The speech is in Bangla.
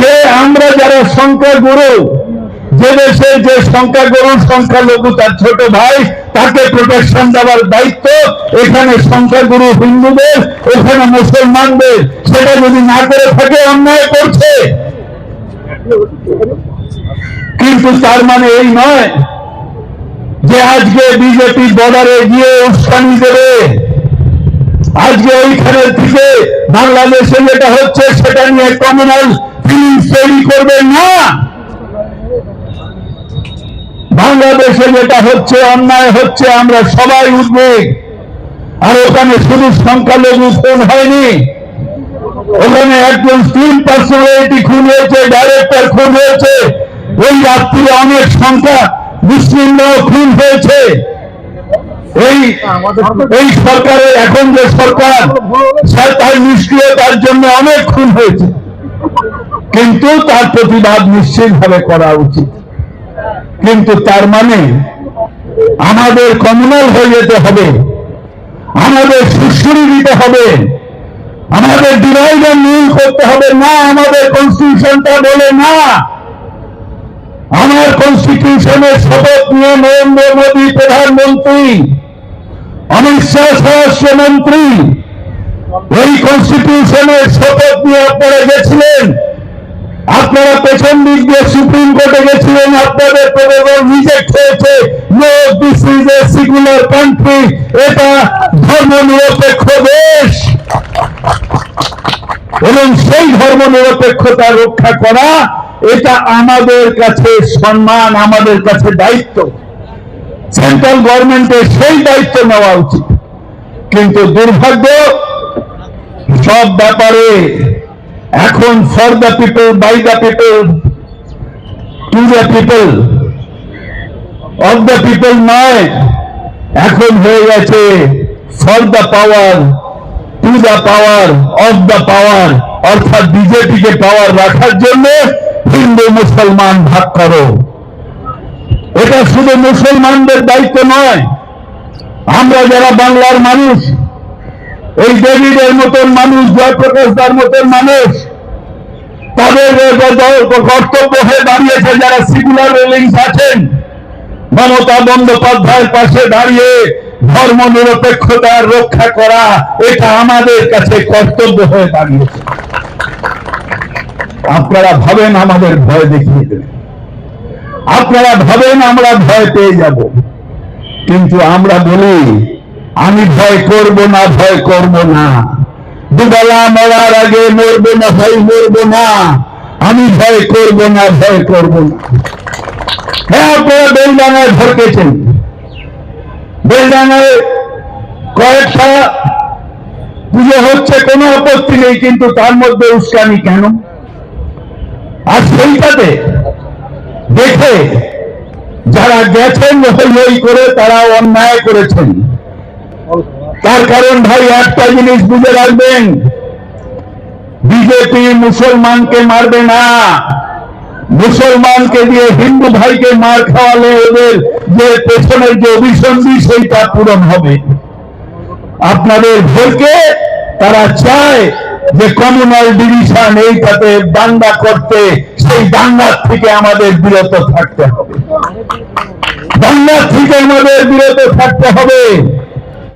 যে আমরা যারা সংখ্যা গুরু যে দেশে যে সংখ্যা গরুর সংখ্যা লঘু তার ছোট ভাই, তাকে প্রোটেকশন দেওয়ার দায়িত্ব, এখানে সংখ্যা গুরু হিন্দুদের ওখানে মুসলমানদের, সেটা যদি না করে থাকে, অন্যায় করছে। কিন্তু তার মানে এই নয় যে আজকে বিজেপি বর্ডারে গিয়ে উস্কানি দেবে। আজকে ওইখানের থেকে বাংলাদেশে যেটা হচ্ছে, সেটা নিয়ে কমিউনাল তৈরি করবে না। বাংলাদেশে যেটা হচ্ছে, অন্যায় হচ্ছে, আমরা সবাই উদ্বেগ আর ওখানে শুধু সংখ্যালঘু খুন হয়নি। ওখানে একজন স্টিল পার্সোনালিটি খুন হয়েছে ডাইরেক্টর খুন হয়েছে। ওই রাত্রিরে অনেক সংখ্যা মুসলিমরাও খুন হয়েছে। এই সরকারের এখন যে সরকার সে- তার নিষ্ক্রিয়তার জন্য অনেক খুন হয়েছে। কিন্তু তার প্রতিবাদ নিশ্চিতভাবে করা উচিত। কিন্তু তার মানে আমাদের কমিউনাল হয়ে যেতে হবে, আমাদের সুশ্রী দিতে হবে, আমাদের ডিভাইডার নীল করতে হবে। না, আমাদের কনস্টিটিউশনটা বলে না। আমার কনস্টিটিউশনের শপথ নিয়ে নরেন্দ্র মোদী প্রধানমন্ত্রী, অমিত শাহ স্বরাষ্ট্রমন্ত্রী, এই কনস্টিটিউশনের শপথ নিয়ে আপনারা গেছিলেন। আপনারা পেছন দিক দিয়ে সুপ্রিম কোর্টে গেছিলেন, আপনাদের প্রবল রিজেক্ট হয়েছে no this is a secular country এটা ধর্ম নিরপেক্ষ দেশ। এবং সেই ধর্ম নিরপেক্ষতা রক্ষা করা, এটা আমাদের কাছে সম্মান, আমাদের কাছে দায়িত্ব। সেন্ট্রাল গভর্নমেন্টের সেই দায়িত্ব নেওয়া উচিত। কিন্তু দুর্ভাগ্য, সব ব্যাপারে এখন for the people by the people to the people of the people নয়, এখন হয়ে গেছে for the power to the power of the power অর্থাৎ বিজেপিকে পাওয়ার রাখার জন্য হিন্দু মুসলমান ভাগ করো। এটা শুধু মুসলমানদের দায়িত্ব নয়, আমরা যারা বাংলার মানুষ এই ডেভিডের মতন মানুষ, জয়প্রকাশ দার মতন মানুষ, তাদের কর্তব্য হয়ে দাঁড়িয়েছে, যারা সিকুলার রেলিংস আছেন, মমতা বন্দ্যোপাধ্যায়ের পাশে দাঁড়িয়ে ধর্ম নিরপেক্ষতার রক্ষা করা, এটা আমাদের কাছে কর্তব্য হয়ে দাঁড়িয়েছে। আপনারা ভাবেন আমাদের ভয় দেখিয়ে দেবেন আপনারা ভাবেন আমরা ভয় পেয়ে যাব। কিন্তু আমরা বলি আমি ভয় করব না, ভয় করব না। দুবেলা মরার আগে মরবো না, ভাই মরবো না। আমি ভয় করব না, ভয় করব না। হ্যাঁ আপনারা বেলডাঙায় ভরকেছেন বেলডাঙায় কয়েকটা পুজো হচ্ছে, কোনো আপত্তি নেই, কিন্তু তার মধ্যে উস্কানি কেন? আর সেইটাতে দেখে যারা গেছেন, হই হই করে তারা অন্যায় করেছেন। তার কারণ ভাই, একটা জিনিস বুঝে রাখবেন, বিজেপি মুসলমানকে মারবে না। মুসলমানকে দিয়ে হিন্দু ভাইকে মার খাওয়ালে ওদের যে পেছনের যে অভিসন্ধি, সেইটা পূরণ হবে। আপনাদের ভোটকে তারা চায় যে কমিউনাল ডিভিশন এইটাতে দাঙ্গা করতে, সেই দাঙ্গার থেকে আমাদের বিরত থাকতে হবে। দাঙ্গার থেকে আমাদের বিরত থাকতে হবে।